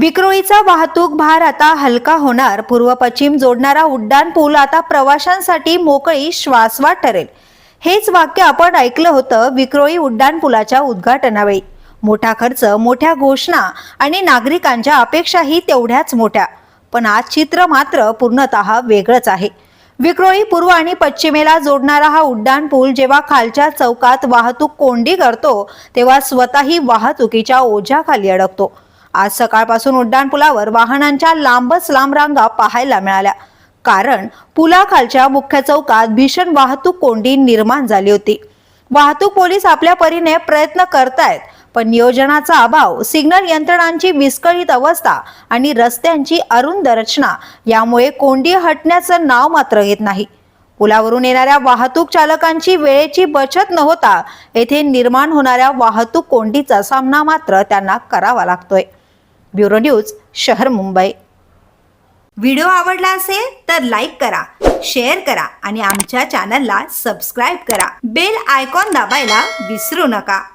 विक्रोळीचा वाहतूक भार आता हलका होणार. पूर्व पश्चिम जोडणारा उड्डाण पूल आता प्रवाशांसाठी मोकळी श्वासवा ठरेल. हेच वाक्य आपण ऐकलं होतं विक्रोळी उड्डाण पुलाच्या उद्घाटनावेळी. मोठा खर्च मोठ्या घोषणा आणि नागरिकांच्या अपेक्षाही तेवढ्याच मोठ्या. पण आज चित्र मात्र पूर्णतः वेगळंच आहे. विक्रोळी पूर्व आणि पश्चिमेला जोडणारा हा उड्डाण पूल जेव्हा खालच्या चौकात वाहतूक कोंडी करतो तेव्हा स्वतःही वाहतुकीच्या ओझ्याखाली अडकतो. आज सकाळपासून उड्डाणपुलावर वाहनांच्या लांबच लांब रांगा पाहायला मिळाल्या. कारण पुलाखालच्या मुख्य चौकात भीषण वाहतूक कोंडी निर्माण झाली होती. वाहतूक पोलीस आपल्या परीने प्रयत्न करतायत पण नियोजनाचा अभाव सिग्नल यंत्रणांची विस्कळीत अवस्था आणि रस्त्यांची अरुंद रचना यामुळे कोंडी हटण्याचं नाव मात्र घेत नाही. पुलावरून येणाऱ्या वाहतूक चालकांची वेळेची बचत न होता येथे निर्माण होणाऱ्या वाहतूक कोंडीचा सामना मात्र त्यांना करावा लागतोय. ब्युरो न्यूज शहर मुंबई. व्हिडिओ आवडला असेल तर लाईक करा शेअर करा आणि आमच्या चॅनलला सबस्क्राईब करा. बेल आयकॉन दाबायला विसरू नका.